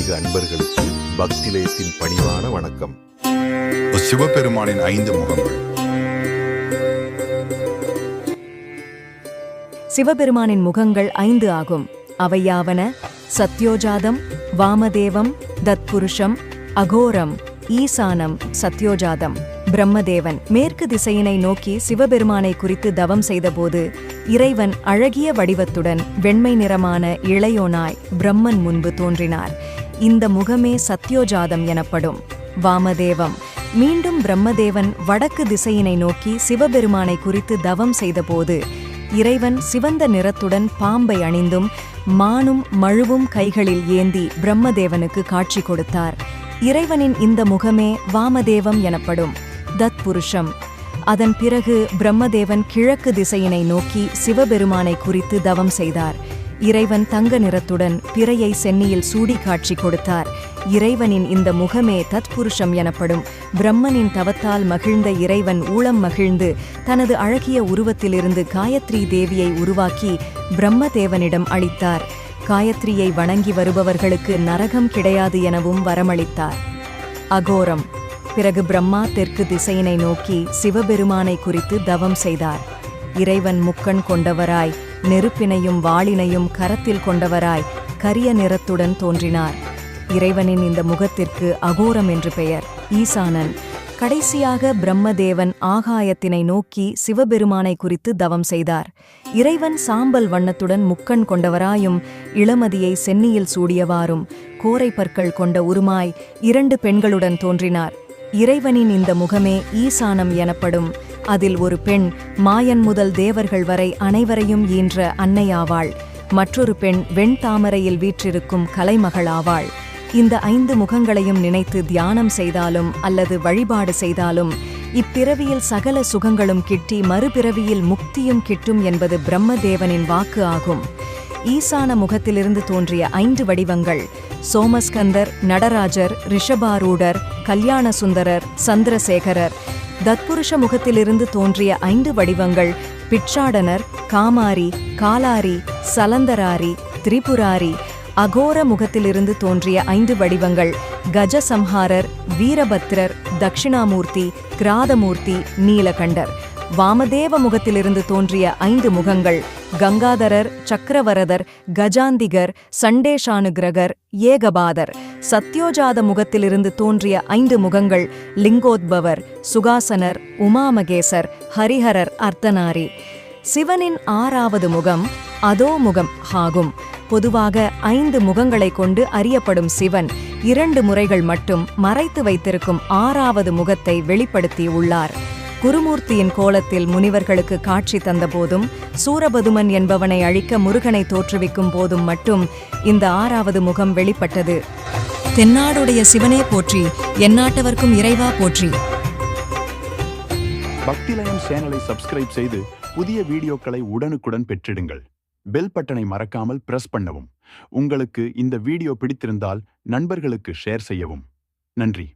ஆன்மீக அன்பர்களுக்கு பக்திலயத்தின் பணிவான வணக்கம். சிவபெருமானின் ஐந்து முகங்கள். சிவபெருமானின் முகங்கள் ஐந்து ஆகும். அவையாவன சத்யோஜாதம் வாமதேவம் தத்புருஷம் அகோரம் ஈசானம் சத்யோஜாதம் பிரம்மதேவன். மேற்கு திசையினை நோக்கி சிவபெருமானை குறித்து தவம் செய்தபோது இறைவன் அழகிய வடிவத்துடன் வெண்மை நிறமான இளையோனாய் பிரம்மன் முன்பு தோன்றினார். இந்த முகமே சத்யோஜாதம் எனப்படும். வாமதேவம். மீண்டும் பிரம்மதேவன் வடக்கு திசையினை நோக்கி சிவபெருமானை குறித்து தவம் செய்தபோது இறைவன் சிவந்த நிறத்துடன் பாம்பை அணிந்தும் மானும் மழுவும் கைகளில் ஏந்தி பிரம்மதேவனுக்கு காட்சி கொடுத்தார். இறைவனின் இந்த முகமே வாமதேவம் எனப்படும். தத்புருஷம். அதன் பிறகு பிரம்மதேவன் கிழக்கு திசையினை நோக்கி சிவபெருமானை குறித்து தவம் செய்தார். இறைவன் தங்க நிறத்துடன் பிறையை சென்னியில் சூடி காட்சி கொடுத்தார். இறைவனின் இந்த முகமே தத்புருஷம் எனப்படும். பிரம்மனின் தவத்தால் மகிழ்ந்த இறைவன் ஊளம் மகிழ்ந்து தனது அழகிய உருவத்திலிருந்து காயத்ரி தேவியை உருவாக்கி பிரம்மதேவனிடம் அளித்தார். காயத்ரியை வணங்கி வருபவர்களுக்கு நரகம் கிடையாது எனவும் வரமளித்தார். அகோரம். பிறகு பிரம்மா தெற்கு திசையினை நோக்கி சிவபெருமானை குறித்து தவம் செய்தார். இறைவன் முக்கண் கொண்டவராய் நெருப்பினையும் வாளினையும் கரத்தில் கொண்டவராய் கரிய நிறத்துடன் தோன்றினார். இறைவனின் இந்த முகத்திற்கு அகோரம் என்று பெயர். ஈசானன். கடைசியாக பிரம்மதேவன் ஆகாயத்தினை நோக்கி சிவபெருமானை குறித்து தவம் செய்தார். இறைவன் சாம்பல் வண்ணத்துடன் முக்கண் கொண்டவராயும் இளமதியை சென்னியில் சூடியவாறும் கோரை பற்கள் கொண்ட உருமாய் இரண்டு பெண்களுடன் தோன்றினார். இறைவனின் இந்த முகமே ஈசானம் எனப்படும். அதில் ஒரு பெண் மாயன் முதல் தேவர்கள் வரை அனைவரையும் ஈன்ற அன்னையாவாள். மற்றொரு பெண் வெண்தாமரையில் வீற்றிருக்கும் கலைமகளாவாள். இந்த ஐந்து முகங்களையும் நினைத்து தியானம் செய்தாலும் அல்லது வழிபாடு செய்தாலும் இப்பிறவியில் சகல சுகங்களும் கிட்டி மறுபிறவியில் முக்தியும் கிட்டும் என்பது பிரம்மதேவனின் வாக்கு ஆகும். ஈசான முகத்திலிருந்து தோன்றிய ஐந்து வடிவங்கள் சோமஸ்கந்தர் நடராஜர் ரிஷபாரூடர் கல்யாண சுந்தரர் சந்திரசேகரர் தத்புருஷ முகத்திலிருந்து தோன்றிய ஐந்து வடிவங்கள் பிட்சாடனர் காமாரி காலாரி சலந்தராரி திரிபுராரி. அகோர முகத்திலிருந்து தோன்றிய ஐந்து வடிவங்கள் கஜசம்ஹாரர் வீரபத்ரர் தட்சிணாமூர்த்தி கிராதமூர்த்தி நீலகண்டர். வாமதேவ முகத்திலிருந்து தோன்றிய ஐந்து முகங்கள் கங்காதரர் சக்கரவரதர் கஜாந்திகர் சண்டேஷானுகிரகர் ஏகபாதர். சத்யோஜாத முகத்திலிருந்து தோன்றிய ஐந்து முகங்கள் லிங்கோத்பவர் சுகாசனர் உமாமகேசர் ஹரிஹரர் அர்த்தனாரி சிவனின் ஆறாவது முகம் அதோ முகம் ஆகும். பொதுவாக ஐந்து முகங்களைக் கொண்டு அறியப்படும் சிவன் இரண்டு முறைகள் மட்டும் மறைத்து வைத்திருக்கும் ஆறாவது முகத்தை வெளிப்படுத்தி உள்ளார் குருமூர்த்தியின் கோலத்தில் முனிவர்களுக்கு காட்சி தந்தபோதும் சூரபதுமன் என்பவனை அழிக்க முருகனை தோற்றுவிக்கும் போதும் மட்டும் இந்த ஆறாவது முகம் வெளிப்பட்டது. தென்னாடுடைய சிவனே போற்றி எந்நாட்டவர்க்கும் இறைவா போற்றி. பக்திலயம் சேனலை சப்ஸ்கிரைப் செய்து புதிய வீடியோக்களை உடனுக்குடன் பெற்றிடுங்கள். பெல் பட்டனை மறக்காமல் பிரஸ் பண்ணவும். உங்களுக்கு இந்த வீடியோ பிடித்திருந்தால் நண்பர்களுக்கு ஷேர் செய்யவும். நன்றி.